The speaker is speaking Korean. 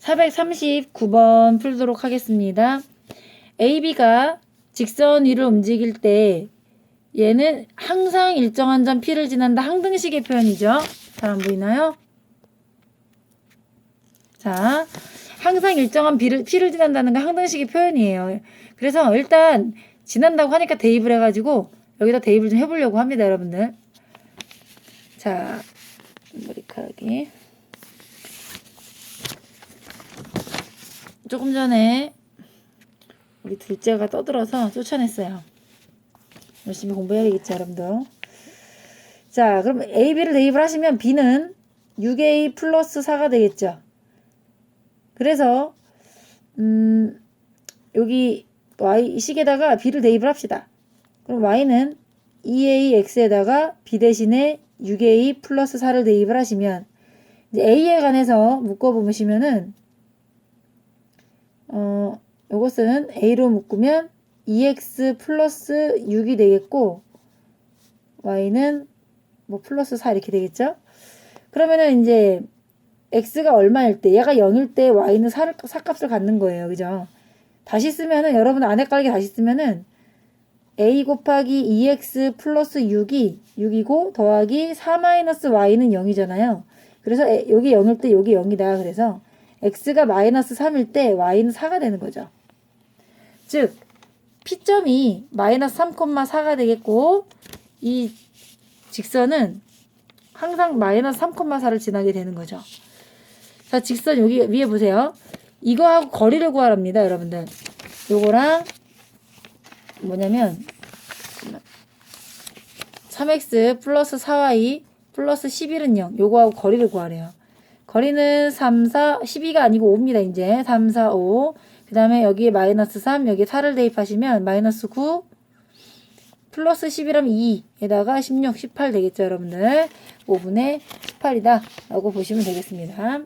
439번 풀도록 하겠습니다. AB가 직선 위를 움직일 때 얘는 항상 일정한 점 P를 지난다 항등식의 표현이죠. 잘 안 보이나요? 자, 항상 일정한 B를, P를 지난다는 건 항등식의 표현이에요. 그래서 일단 지난다고 하니까 대입을 해가지고 여기다 대입을 좀 해보려고 합니다, 여러분들. 자, 머리카락이. 조금 전에 우리 둘째가 떠들어서 쫓아냈어요. 열심히 공부해야 되겠죠, 여러분들. 자, 그럼 A, B를 대입을 하시면 B는 6A 플러스 4가 되겠죠. 그래서, 음, 여기 Y 이 식에다가 B를 대입을 합시다. 그럼 Y는 2AX에다가 B 대신에 6A 플러스 4를 대입을 하시면, 이제 A에 관해서 묶어보시면은, 어, 요것은 A로 묶으면 2x 플러스 6이 되겠고 y는 뭐 플러스 4 이렇게 되겠죠? 그러면은 이제 x가 얼마일 때 얘가 0일 때 y는 4를 4값을 갖는 거예요. 그죠? 다시 쓰면은 여러분 안에 깔게 다시 쓰면은 a 곱하기 2x 플러스 6이 6이고 더하기 4 마이너스 y는 0이잖아요. 그래서 에- 여기 0일 때 여기 0이다. 그래서 x가 마이너스 3일 때 y는 4가 되는 거죠. 즉 P점이 마이너스 3,4가 되겠고 이 직선은 항상 마이너스 3,4를 지나게 되는 거죠. 자, 직선 여기 위에 보세요. 이거하고 거리를 구하랍니다, 여러분들. 요거랑 뭐냐면 3x 플러스 4y 플러스 11은 0. 요거하고 거리를 구하래요. 거리는 3, 4, 12가 아니고 5입니다, 이제. 3, 4, 5. 그 다음에 여기에 마이너스 3, 여기에 4를 대입하시면 마이너스 9, 플러스 11하면 2에다가 16, 18 되겠죠, 여러분들. 5분의 18이다. 라고 보시면 되겠습니다.